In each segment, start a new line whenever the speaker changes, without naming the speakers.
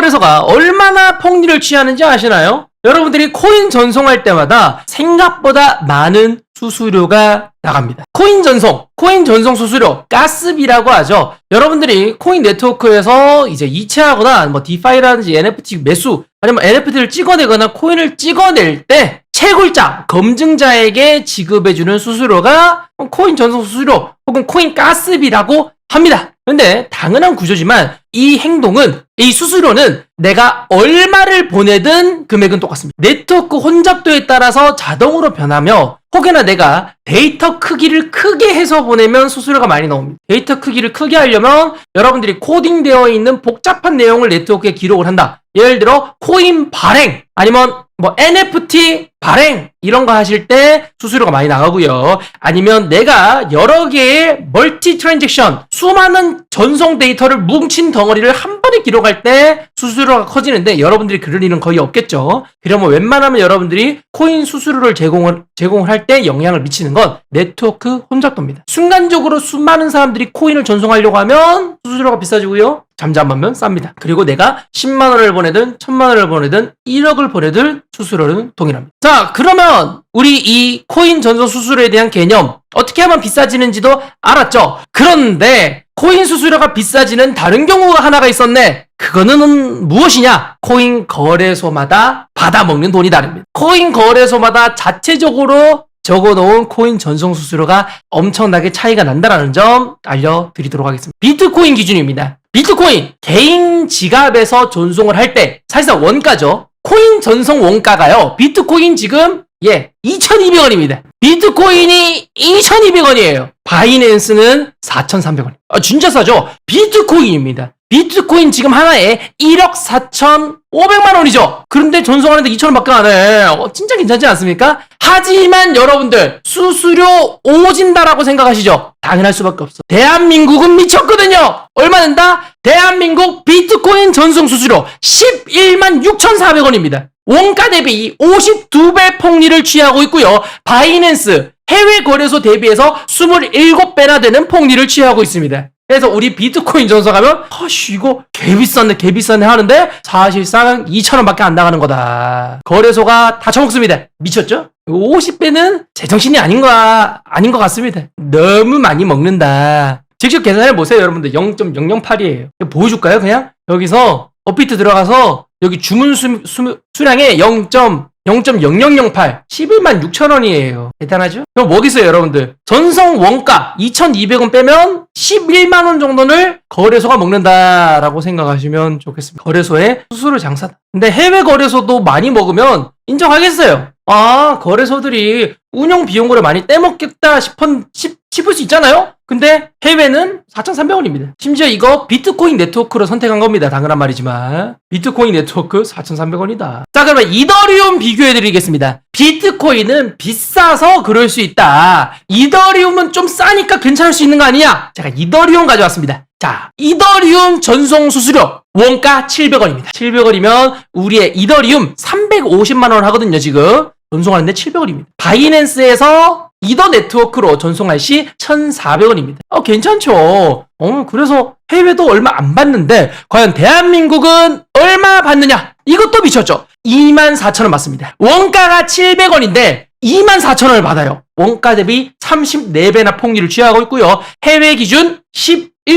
거래소가 얼마나 폭리를 취하는지 아시나요? 여러분들이 코인 전송할 때마다 생각보다 많은 수수료가 나갑니다. 코인 전송, 코인 전송 수수료, 가스비라고 하죠. 여러분들이 코인 네트워크에서 이제 이체하거나 뭐 디파이라든지 NFT 매수, 아니면 NFT를 찍어내거나 코인을 찍어낼 때 채굴자, 검증자에게 지급해주는 수수료가 코인 전송 수수료 혹은 코인 가스비라고 합니다. 근데 당연한 구조지만 이 행동은 이 수수료는 내가 얼마를 보내든 금액은 똑같습니다. 네트워크 혼잡도에 따라서 자동으로 변하며 혹여나 내가 데이터 크기를 크게 해서 보내면 수수료가 많이 나옵니다. 데이터 크기를 크게 하려면 여러분들이 코딩되어 있는 복잡한 내용을 네트워크에 기록을 한다. 예를 들어 코인 발행 아니면 뭐 NFT 발행 이런 거 하실 때 수수료가 많이 나가고요. 아니면 내가 여러 개의 멀티 트랜잭션 수많은 전송 데이터를 뭉친 덩어리를 한 번에 기록할 때 수수료가 커지는데 여러분들이 그럴 일은 거의 없겠죠. 그러면 웬만하면 여러분들이 코인 수수료를 제공을 제공을 할 때 영향을 미치는 건 네트워크 혼잡도입니다. 순간적으로 수많은 사람들이 코인을 전송하려고 하면 수수료가 비싸지고요. 잠잠하면 쌉니다. 그리고 내가 10만 원을 보내든 1000만 원을 보내든 1억을 보내든 수수료는 동일합니다. 자, 그러면 우리 이 코인 전송 수수료에 대한 개념 어떻게 하면 비싸지는지도 알았죠. 그런데 코인 수수료가 비싸지는 다른 경우가 하나가 있었네. 그거는 무엇이냐? 코인 거래소마다 받아먹는 돈이 다릅니다. 코인 거래소마다 자체적으로 적어놓은 코인 전송 수수료가 엄청나게 차이가 난다는 점 알려드리도록 하겠습니다. 비트코인 기준입니다. 비트코인 개인 지갑에서 전송을 할 때 사실상 원가죠. 코인 전송 원가가요. 비트코인 지금 예 2,200원입니다. 비트코인이 2,200원이에요. 바이낸스는 4,300원. 아, 진짜 싸죠? 비트코인입니다. 비트코인 지금 하나에 1억 4,500만 원이죠. 그런데 전송하는데 2,000원 밖에 안 해. 어, 진짜 괜찮지 않습니까? 하지만 여러분들 수수료 오진다라고 생각하시죠? 당연할 수밖에 없어. 대한민국은 미쳤거든요. 얼마 낸다? 대한민국 비트코인 전송 수수료 11만 6,400원입니다. 원가 대비 52배 폭리를 취하고 있고요. 바이낸스 해외 거래소 대비해서 27배나 되는 폭리를 취하고 있습니다. 그래서 우리 비트코인 전송하면 아씨 이거 개 비쌌네 개 비쌌네 하는데 사실상 2천원밖에 안 나가는 거다. 거래소가 다 처먹습니다. 미쳤죠? 50배는 제정신이 아닌 거 아닌 것 같습니다. 너무 많이 먹는다. 직접 계산해 보세요, 여러분들. 0.008이에요. 보여줄까요, 그냥? 여기서 업비트 들어가서 여기 주문 수, 수, 수량에 0. 0.0008 11만 6천 원이에요. 대단하죠? 그럼 뭐겠어요, 여러분들? 전송 원가 2,200원 빼면 11만 원 정도를 거래소가 먹는다라고 생각하시면 좋겠습니다. 거래소의 수수료 장사다. 근데 해외 거래소도 많이 먹으면 인정하겠어요. 아, 거래소들이 운영 비용으로 많이 떼먹겠다 싶은, 싶, 싶을 수 있잖아요? 근데 해외는 4,300원입니다. 심지어 이거 비트코인 네트워크로 선택한 겁니다. 당연한 말이지만. 비트코인 네트워크 4,300원이다. 자, 그러면 이더리움 비교해드리겠습니다. 비트코인은 비싸서 그럴 수 있다. 이더리움은 좀 싸니까 괜찮을 수 있는 거 아니냐? 제가 이더리움 가져왔습니다. 자, 이더리움 전송 수수료 원가 700원입니다. 700원이면 우리의 이더리움 350만 원 하거든요, 지금. 전송하는데 700원입니다. 바이낸스에서 이더 네트워크로 전송할 시 1,400원입니다. 어, 괜찮죠? 어, 그래서 해외도 얼마 안 받는데, 과연 대한민국은 얼마 받느냐? 이것도 미쳤죠? 24,000원 받습니다. 원가가 700원인데, 24,000원을 받아요. 원가 대비 34배나 폭리를 취하고 있고요. 해외 기준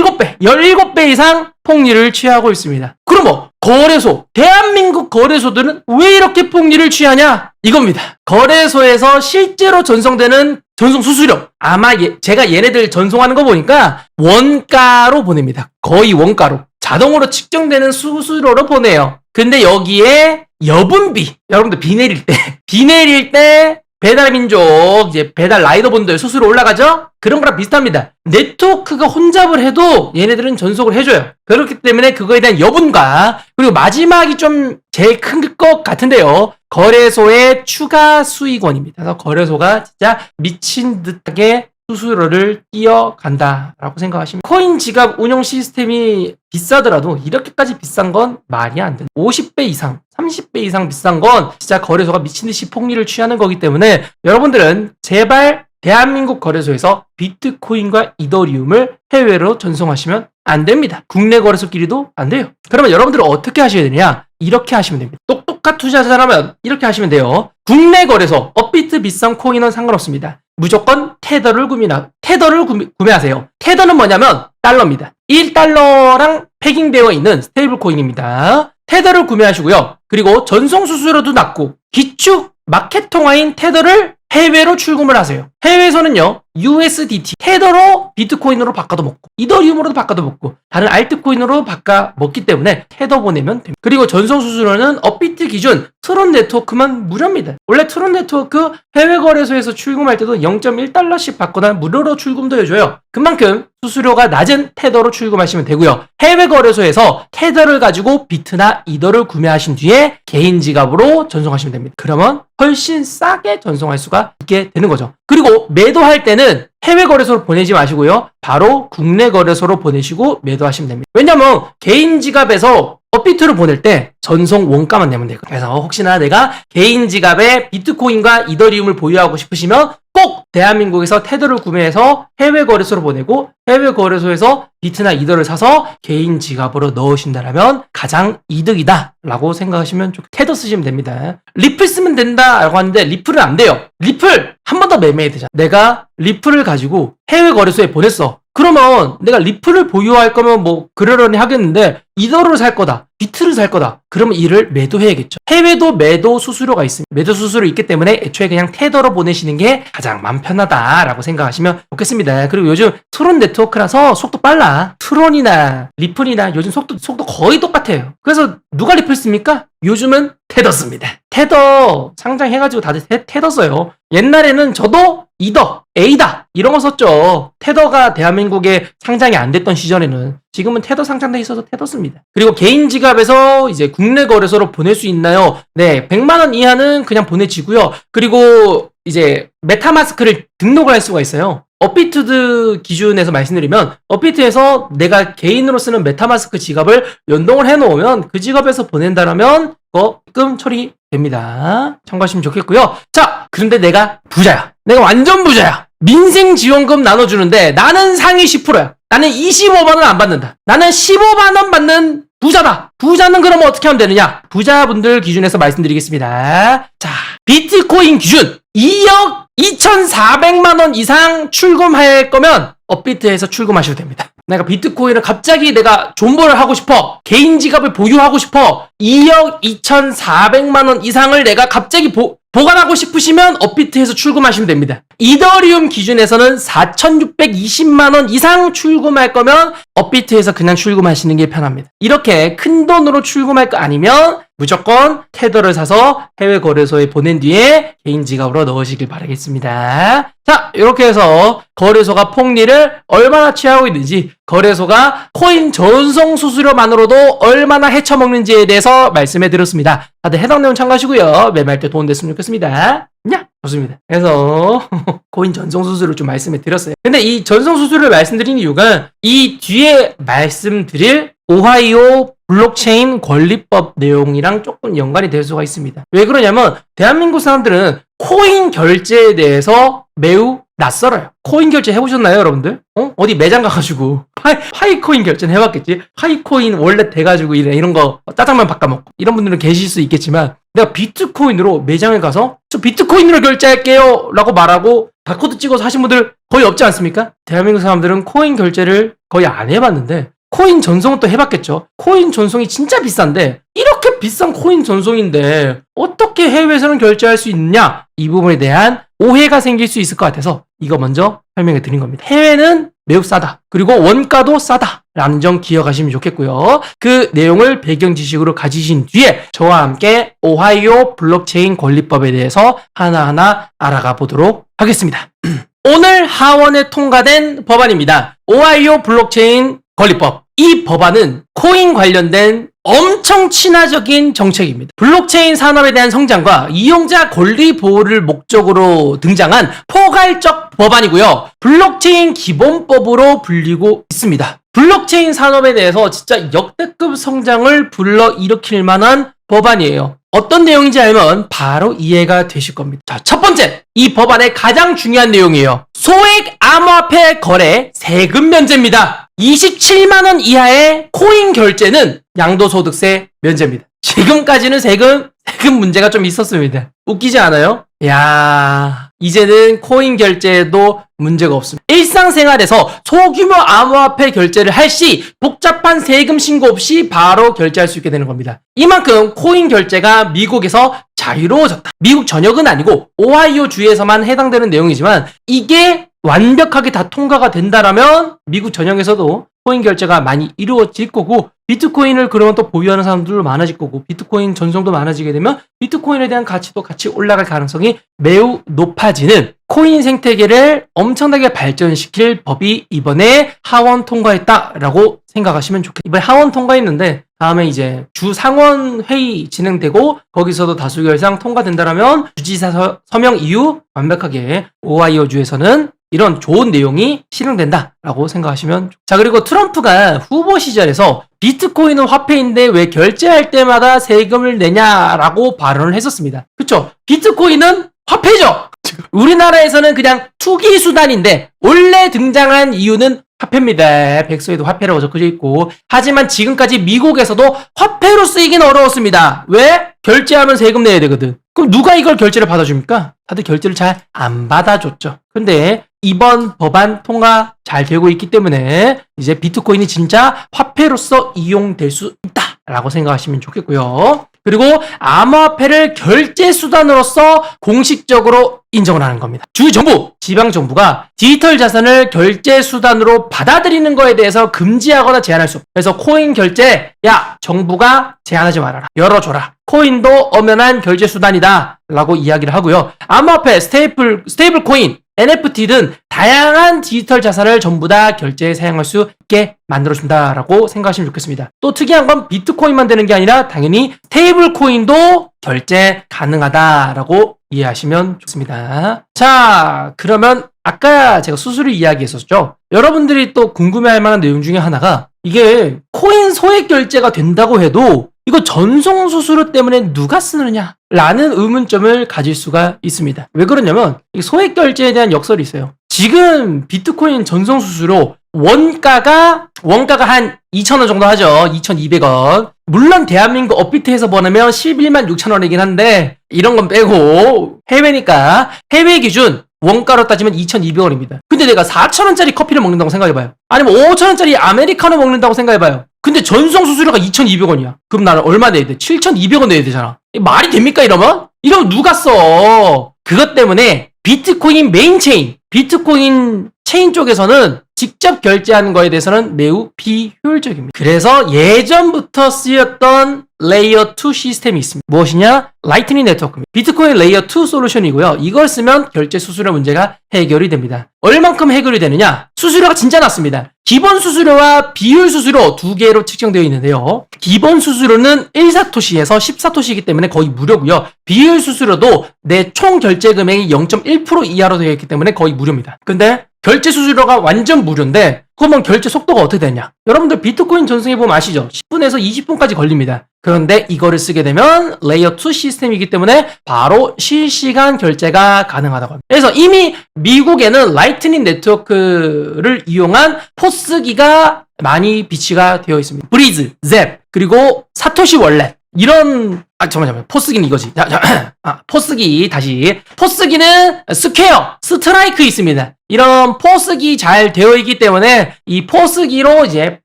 17배, 17배 이상 폭리를 취하고 있습니다. 그럼 뭐, 거래소, 대한민국 거래소들은 왜 이렇게 폭리를 취하냐? 이겁니다. 거래소에서 실제로 전송되는 전송 수수료. 아마 예- 제가 얘네들 전송하는 거 보니까 원가로 보냅니다. 거의 원가로. 자동으로 측정되는 수수료로 보내요. 근데 여기에 여분비. 여러분들 비 내릴 때, 비 내릴 때 배달민족, 이제 배달 라이더분들 수수료 올라가죠? 그런 거랑 비슷합니다. 네트워크가 혼잡을 해도 얘네들은 전속을 해줘요. 그렇기 때문에 그거에 대한 여분과, 그리고 마지막이 좀 제일 큰 것 같은데요. 거래소의 추가 수익원입니다. 그래서 거래소가 진짜 미친 듯하게 수수료를 뛰어간다라고 생각하시면 코인 지갑 운영 시스템이 비싸더라도 이렇게까지 비싼 건 말이 안 된다. 50배 이상, 30배 이상 비싼 건 진짜 거래소가 미친 듯이 폭리를 취하는 거기 때문에 여러분들은 제발 대한민국 거래소에서 비트코인과 이더리움을 해외로 전송하시면 안 됩니다. 국내 거래소끼리도 안 돼요. 그러면 여러분들은 어떻게 하셔야 되냐? 이렇게 하시면 됩니다. 똑똑한 투자자라면 이렇게 하시면 돼요. 국내 거래소, 업비트 비싼 코인은 상관없습니다. 무조건 테더를 구매나, 테더를 구매, 구매 하세요. 테더는 뭐냐면 달러입니다. 1달러랑 패깅되어 있는 스테이블 코인입니다. 테더를 구매하시고요. 그리고 전송 수수료도 낮고 기축 마켓 통화인 테더를 해외로 출금을 하세요. 해외에서는요, USDT, 테더로 비트코인으로 바꿔도 먹고, 이더리움으로도 바꿔도 먹고, 다른 알트코인으로 바꿔 먹기 때문에 테더 보내면 됩니다. 그리고 전송 수수료는 업비트 기준 트론 네트워크만 무료입니다. 원래 트론 네트워크 해외 거래소에서 출금할 때도 0.1달러씩 받거나 무료로 출금도 해줘요. 그만큼 수수료가 낮은 테더로 출금하시면 되고요. 해외 거래소에서 테더를 가지고 비트나 이더를 구매하신 뒤에 개인 지갑으로 전송하시면 됩니다. 그러면 훨씬 싸게 전송할 수가 있게 되는 거죠. 그리고 매도할 때는 해외 거래소로 보내지 마시고요. 바로 국내 거래소로 보내시고 매도하시면 됩니다. 왜냐면 개인 지갑에서 업비트를 보낼 때 전송 원가만 내면 되거든요. 그래서 혹시나 내가 개인 지갑에 비트코인과 이더리움을 보유하고 싶으시면 꼭 대한민국에서 테더를 구매해서 해외 거래소로 보내고 해외 거래소에서 비트나 이더를 사서 개인 지갑으로 넣으신다라면 가장 이득이다 라고 생각하시면 좋 테더 쓰시면 됩니다. 리플 쓰면 된다 라고 하는데 리플은 안 돼요. 리플 한 번 더 매매해야 되잖아. 내가 리플을 가지고 해외 거래소에 보냈어. 그러면 내가 리플을 보유할 거면 뭐 그러려니 하겠는데 이더를 살 거다. 비트를 살 거다. 그러면 이를 매도해야겠죠. 해외도 매도 수수료가 있습니다. 매도 수수료 있기 때문에 애초에 그냥 테더로 보내시는 게 가장 마음 편하다라고 생각하시면 좋겠습니다. 그리고 요즘 트론 네트워크라서 속도 빨라. 트론이나 리플이나 요즘 속도 속도 거의 똑같아요. 그래서 누가 리플 씁니까? 요즘은 테더 씁니다. 테더 상장해가지고 다들 테, 테더 써요. 옛날에는 저도 이더, 에이다 이런 거 썼죠. 테더가 대한민국에 상장이 안 됐던 시절에는 지금은 테더 상장돼 있어서 테더 씁니다. 그리고 개인 지갑에서 이제 국내 거래소로 보낼 수 있나요? 네, 100만 원 이하는 그냥 보내지고요. 그리고 이제 메타마스크를 등록을 할 수가 있어요. 업비트드 기준에서 말씀드리면 업비트에서 내가 개인으로 쓰는 메타마스크 지갑을 연동을 해놓으면 그 지갑에서 보낸다라면 그거 입금 처리됩니다. 참고하시면 좋겠고요. 자, 그런데 내가 부자야. 내가 완전 부자야. 민생 지원금 나눠주는데 나는 상위 10%야. 나는 25만 원 안 받는다. 나는 15만 원 받는 부자다. 부자는 그러면 어떻게 하면 되느냐? 부자분들 기준에서 말씀드리겠습니다. 자, 비트코인 기준 2억 2,400만 원 이상 출금할 거면 업비트에서 출금하셔도 됩니다. 내가 비트코인을 갑자기 내가 존버를 하고 싶어. 개인 지갑을 보유하고 싶어. 2억 2,400만 원 이상을 내가 갑자기 보, 보관하고 싶으시면 업비트에서 출금하시면 됩니다. 이더리움 기준에서는 4,620만 원 이상 출금할 거면 업비트에서 그냥 출금하시는 게 편합니다. 이렇게 큰 돈으로 출금할 거 아니면 무조건 테더를 사서 해외 거래소에 보낸 뒤에 개인 지갑으로 넣으시길 바라겠습니다. 자, 이렇게 해서 거래소가 폭리를 얼마나 취하고 있는지, 거래소가 코인 전송 수수료만으로도 얼마나 헤쳐먹는지에 대해서 말씀해 드렸습니다. 다들 해당 내용 참고하시고요. 매매할 때 도움 됐으면 좋겠습니다. 야, 좋습니다. 그래서 코인 전송 수수료 좀 말씀해 드렸어요. 근데 이 전송 수수료를 말씀드린 이유가 이 뒤에 말씀드릴 오하이오 블록체인 권리법 내용이랑 조금 연관이 될 수가 있습니다. 왜 그러냐면 대한민국 사람들은 코인 결제에 대해서 매우 낯설어요. 코인 결제 해보셨나요, 여러분들? 어? 어디 매장 가가지고 파이, 파이코인 결제는 해봤겠지? 파이코인 원래 돼가지고 이런, 이런 거 짜장면 바꿔 먹고 이런 분들은 계실 수 있겠지만 내가 비트코인으로 매장에 가서 저 비트코인으로 결제할게요 라고 말하고 바코드 찍어서 하신 분들 거의 없지 않습니까? 대한민국 사람들은 코인 결제를 거의 안 해봤는데 코인 전송은 또 해봤겠죠. 코인 전송이 진짜 비싼데 이렇게 비싼 코인 전송인데 어떻게 해외에서는 결제할 수 있느냐 이 부분에 대한 오해가 생길 수 있을 것 같아서 이거 먼저 설명해 드린 겁니다. 해외는 매우 싸다. 그리고 원가도 싸다. 라는 점 기억하시면 좋겠고요. 그 내용을 배경 지식으로 가지신 뒤에 저와 함께 오하이오 블록체인 권리법에 대해서 하나하나 알아가 보도록 하겠습니다. 오늘 하원에 통과된 법안입니다. 오하이오 블록체인 권리법. 이 법안은 코인 관련된 엄청 친화적인 정책입니다. 블록체인 산업에 대한 성장과 이용자 권리 보호를 목적으로 등장한 포괄적 법안이고요. 블록체인 기본법으로 불리고 있습니다. 블록체인 산업에 대해서 진짜 역대급 성장을 불러 일으킬 만한 법안이에요. 어떤 내용인지 알면 바로 이해가 되실 겁니다. 자, 첫 번째, 이 법안의 가장 중요한 내용이에요. 소액 암호화폐 거래 세금 면제입니다. 27만 원 이하의 코인 결제는 양도소득세 면제입니다. 지금까지는 세금, 세금 문제가 좀 있었습니다. 웃기지 않아요? 야 이제는 코인 결제에도 문제가 없습니다. 일상생활에서 소규모 암호화폐 결제를 할 시 복잡한 세금 신고 없이 바로 결제할 수 있게 되는 겁니다. 이만큼 코인 결제가 미국에서 자유로워졌다. 미국 전역은 아니고 오하이오 주에서만 해당되는 내용이지만 이게 완벽하게 다 통과가 된다라면 미국 전역에서도 코인 결제가 많이 이루어질 거고 비트코인을 그러면 또 보유하는 사람들도 많아질 거고 비트코인 전송도 많아지게 되면 비트코인에 대한 가치도 같이 올라갈 가능성이 매우 높아지는 코인 생태계를 엄청나게 발전시킬 법이 이번에 하원 통과했다라고 생각하시면 좋겠다. 이번에 하원 통과했는데 다음에 이제 주 상원 회의 진행되고 거기서도 다수 결상 통과된다라면 주지사 서, 서명 이후 완벽하게 오하이오 주에서는 이런 좋은 내용이 실행된다라고 생각하시면 좋- 자 그리고 트럼프가 후보 시절에서 비트코인은 화폐인데 왜 결제할 때마다 세금을 내냐라고 발언을 했었습니다. 그쵸? 비트코인은 화폐죠. 우리나라에서는 그냥 투기 수단인데 원래 등장한 이유는 화폐입니다. 백서에도 화폐라고 적혀져 있고 하지만 지금까지 미국에서도 화폐로 쓰이긴 어려웠습니다. 왜? 결제하면 세금 내야 되거든. 그럼 누가 이걸 결제를 받아줍니까? 다들 결제를 잘 안 받아줬죠. 근데 이번 법안 통과 잘 되고 있기 때문에 이제 비트코인이 진짜 화폐로서 이용될 수 있다라고 생각하시면 좋겠고요. 그리고 암호화폐를 결제 수단으로서 공식적으로 인정을 하는 겁니다. 주 정부, 지방 정부가 디지털 자산을 결제 수단으로 받아들이는 거에 대해서 금지하거나 제한할 수 없어. 그래서 코인 결제, 야 정부가 제한하지 말아라. 열어줘라. 코인도 엄연한 결제 수단이다. 라고 이야기를 하고요. 암호화폐, 스테이플, 스테이블 코인, NFT 등 다양한 디지털 자산을 전부 다 결제에 사용할 수 있게 만들어준다라고 생각하시면 좋겠습니다. 또 특이한 건 비트코인만 되는 게 아니라 당연히 스테이블 코인도 결제 가능하다라고 이해하시면 좋습니다. 자, 그러면 아까 제가 수수료 이야기했었죠. 여러분들이 또 궁금해할 만한 내용 중에 하나가 이게 코인 소액 결제가 된다고 해도 이거 전송 수수료 때문에 누가 쓰느냐? 라는 의문점을 가질 수가 있습니다. 왜 그러냐면 이 소액 결제에 대한 역설이 있어요. 지금 비트코인 전송 수수료 원가가 원가가 한 2,000원 정도 하죠. 2,200원. 물론 대한민국 업비트에서 보내면 11만 6천 원이긴 한데 이런 건 빼고 해외니까 해외 기준 원가로 따지면 2,200원입니다. 근데 내가 4,000원짜리 커피를 먹는다고 생각해봐요. 아니면 5,000원짜리 아메리카노 먹는다고 생각해봐요. 근데 전송 수수료가 2,200원이야. 그럼 나는 얼마 내야 돼? 7,200원 내야 되잖아. 이 말이 됩니까 이러면? 이러면 누가 써? 그것 때문에 비트코인 메인 체인, 비트코인 체인 쪽에서는 직접 결제하는 거에 대해서는 매우 비효율적입니다. 그래서 예전부터 쓰였던 레이어 2 시스템이 있습니다. 무엇이냐? 라이트닝 네트워크입니다. 비트코인 레이어 2 솔루션이고요. 이걸 쓰면 결제 수수료 문제가 해결이 됩니다. 얼만큼 해결이 되느냐? 수수료가 진짜 낮습니다. 기본 수수료와 비율 수수료 두 개로 측정되어 있는데요. 기본 수수료는 1사토시에서 10사토시이기 때문에 거의 무료고요. 비율 수수료도 내 총 결제 금액이 0.1% 이하로 되어 있기 때문에 거의 무료입니다. 근데 결제 수수료가 완전 무료인데 그러면 결제 속도가 어떻게 되냐? 여러분들 비트코인 전송해 보면 아시죠? 10분에서 20분까지 걸립니다. 그런데 이거를 쓰게 되면 레이어 2 시스템이기 때문에 바로 실시간 결제가 가능하다고 합니다. 그래서 이미 미국에는 라이트닝 네트워크를 이용한 포스기가 많이 비치가 되어 있습니다. 브리즈, 잽, 그리고 사토시 월렛 이런 아 잠깐만 잠깐만. 포스기는 이거지. 자, 자, 아, 포스기 다시. 포스기는 스퀘어 스트라이크 있습니다. 이런 포스기 잘 되어 있기 때문에 이 포스기로 이제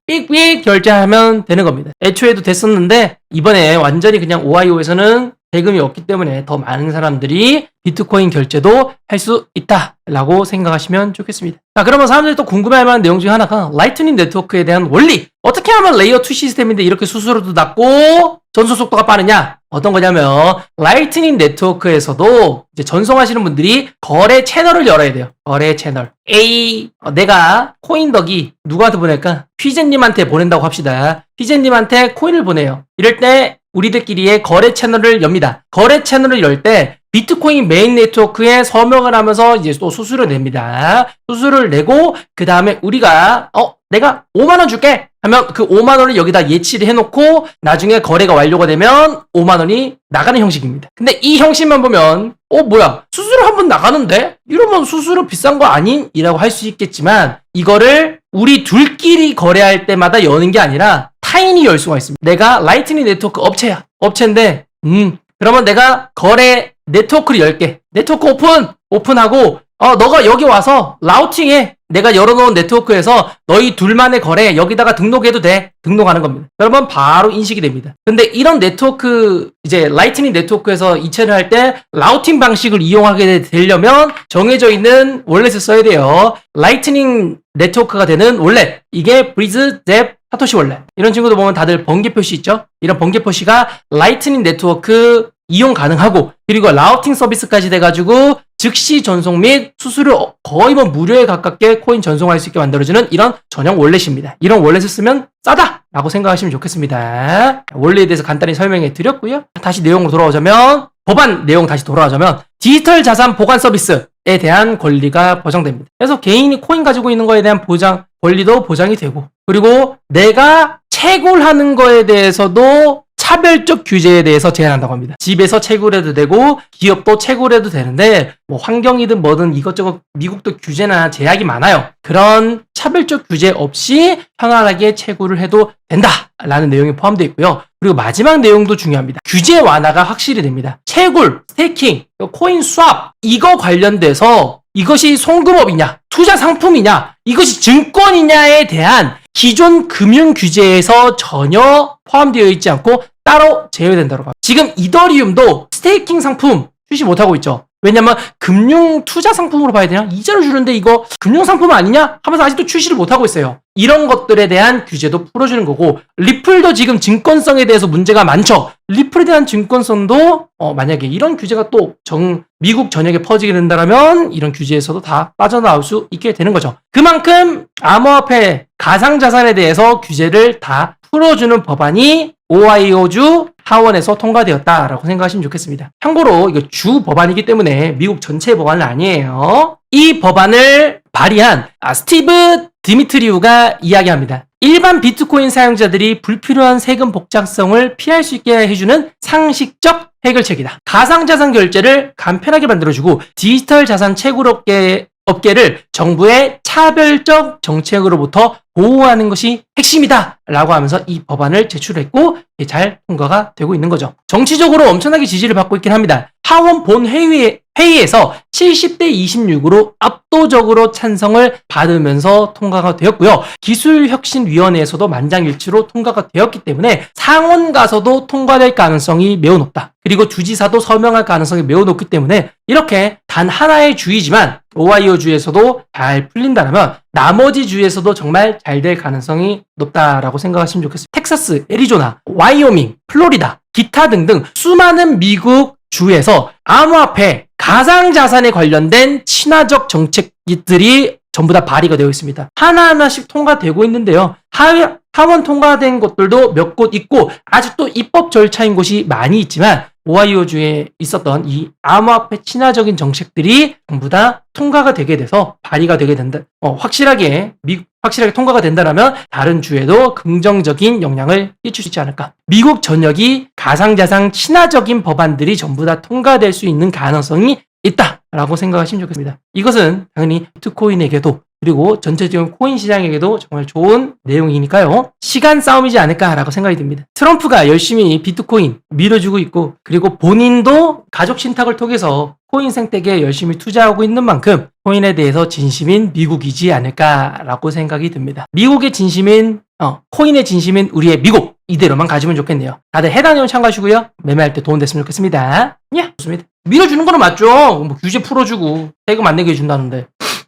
삑삑 결제하면 되는 겁니다. 애초에도 됐었는데 이번에 완전히 그냥 오하이오에서는 대금이 없기 때문에 더 많은 사람들이 비트코인 결제도 할 수 있다라고 생각하시면 좋겠습니다. 자, 그러면 사람들이 또 궁금해할 만한 내용 중에 하나가 라이트닝 네트워크에 대한 원리. 어떻게 하면 레이어 2 시스템인데 이렇게 수수료도 낮고 전송 속도가 빠르냐? 어떤 거냐면 라이트닝 네트워크에서도 이제 전송하시는 분들이 거래 채널을 열어야 돼요. 거래 채널. A 어, 내가 코인덕이 누구한테 보낼까? 휘재님한테 보낸다고 합시다. 휘재님한테 코인을 보내요. 이럴 때 우리들끼리의 거래 채널을 엽니다. 거래 채널을 열 때 비트코인 메인 네트워크에 서명을 하면서 이제 또 수수료 냅니다. 수수료를 내고 그 다음에 우리가 어 내가 5만 원 줄게 하면 그 5만 원을 여기다 예치를 해놓고 나중에 거래가 완료가 되면 5만 원이 나가는 형식입니다. 근데 이 형식만 보면 어 뭐야 수수료 한 번 나가는데 이러면 수수료 비싼 거 아님? 이라고 할 수 있겠지만 이거를 우리 둘끼리 거래할 때마다 여는 게 아니라 타인이 열 수가 있습니다. 내가 라이트닝 네트워크 업체야. 업체인데, 음, 그러면 내가 거래 네트워크를 열게. 네트워크 오픈! 오픈하고, 어, 너가 여기 와서 라우팅해. 내가 열어놓은 네트워크에서 너희 둘만의 거래 여기다가 등록해도 돼. 등록하는 겁니다. 그러면 바로 인식이 됩니다. 근데 이런 네트워크, 이제 라이트닝 네트워크에서 이체를 할 때 라우팅 방식을 이용하게 되려면 정해져 있는 월렛을 써야 돼요. 라이트닝 네트워크가 되는 월렛. 이게 브리즈, 뎁, 사토시 월렛. 이런 친구들 보면 다들 번개 표시 있죠? 이런 번개 표시가 라이트닝 네트워크 이용 가능하고 그리고 라우팅 서비스까지 돼가지고 즉시 전송 및 수수료 거의 뭐 무료에 가깝게 코인 전송할 수 있게 만들어주는 이런 전용 월렛입니다. 이런 월렛을 쓰면 싸다 라고 생각하시면 좋겠습니다. 원리에 대해서 간단히 설명해 드렸고요. 다시 내용으로 돌아오자면 법안 내용 다시 돌아가자면 디지털 자산 보관 서비스에 대한 권리가 보장됩니다. 그래서 개인이 코인 가지고 있는 거에 대한 보장 권리도 보장이 되고 그리고 내가 채굴하는 거에 대해서도 차별적 규제에 대해서 제한한다고 합니다. 집에서 채굴해도 되고 기업도 채굴해도 되는데 뭐 환경이든 뭐든 이것저것 미국도 규제나 제약이 많아요. 그런 차별적 규제 없이 편안하게 채굴을 해도 된다라는 내용이 포함되어 있고요. 그리고 마지막 내용도 중요합니다. 규제 완화가 확실히 됩니다. 채굴, 스테이킹, 코인 수합 이거 관련돼서 이것이 송금업이냐, 투자 상품이냐, 이것이 증권이냐에 대한 기존 금융 규제에서 전혀 포함되어 있지 않고 따로 제외된다고 합니다. 지금 이더리움도 스테이킹 상품 출시 못하고 있죠. 왜냐면 금융 투자 상품으로 봐야 되나? 이자를 주는데 이거 금융 상품 아니냐? 하면서 아직도 출시를 못하고 있어요. 이런 것들에 대한 규제도 풀어주는 거고 리플도 지금 증권성에 대해서 문제가 많죠. 리플에 대한 증권성도 어, 만약에 이런 규제가 또 정 미국 전역에 퍼지게 된다면 이런 규제에서도 다 빠져나올 수 있게 되는 거죠. 그만큼 암호화폐 가상자산에 대해서 규제를 다 풀어주는 법안이 오하이오주 하원에서 통과되었다라고 생각하시면 좋겠습니다. 참고로 이거 주 법안이기 때문에 미국 전체 법안은 아니에요. 이 법안을 발의한 아, 스티브 디미트리우가 이야기합니다. 일반 비트코인 사용자들이 불필요한 세금 복잡성을 피할 수 있게 해주는 상식적 해결책이다. 가상자산 결제를 간편하게 만들어주고 디지털 자산 채굴업계 업계를 정부의 차별적 정책으로부터 보호하는 것이 핵심이다 라고 하면서 이 법안을 제출했고 잘 통과가 되고 있는 거죠. 정치적으로 엄청나게 지지를 받고 있긴 합니다. 하원 본 회의에, 회의에서 70대 26으로 압도적으로 찬성을 받으면서 통과가 되었고요. 기술혁신위원회에서도 만장일치로 통과가 되었기 때문에 상원 가서도 통과될 가능성이 매우 높다. 그리고 주지사도 서명할 가능성이 매우 높기 때문에 이렇게 단 하나의 주이지만 오하이오 주에서도 잘 풀린다면 나머지 주에서도 정말 잘 될 가능성이 높다라고 생각하시면 좋겠습니다. 텍사스, 애리조나, 와이오밍, 플로리다, 기타 등등 수많은 미국 주에서 암호화폐, 가상 자산에 관련된 친화적 정책들이 전부 다 발의가 되어 있습니다. 하나하나씩 통과되고 있는데요. 하, 하원 통과된 곳들도 몇 곳 있고 아직도 입법 절차인 곳이 많이 있지만 오하이오주에 있었던 이 암호화폐 친화적인 정책들이 전부 다 통과가 되게 돼서 발의가 되게 된다. 어, 확실하게 미, 확실하게 통과가 된다라면 다른 주에도 긍정적인 영향을 끼칠 수 있지 않을까. 미국 전역이 가상자산 친화적인 법안들이 전부 다 통과될 수 있는 가능성이 있다라고 생각하시면 좋겠습니다. 이것은 당연히 비트코인에게도 그리고 전체적인 코인 시장에게도 정말 좋은 내용이니까요. 시간 싸움이지 않을까라고 생각이 듭니다. 트럼프가 열심히 비트코인 밀어주고 있고 그리고 본인도 가족 신탁을 통해서 코인 생태계에 열심히 투자하고 있는 만큼 코인에 대해서 진심인 미국이지 않을까라고 생각이 듭니다. 미국의 진심인 어, 코인의 진심인 우리의 미국 이대로만 가지면 좋겠네요. 다들 해당 내용 참고하시고요. 매매할 때 도움 됐으면 좋겠습니다. 야, 좋습니다. 밀어주는 거는 맞죠. 뭐 규제 풀어주고 세금 안 내게 해준다는데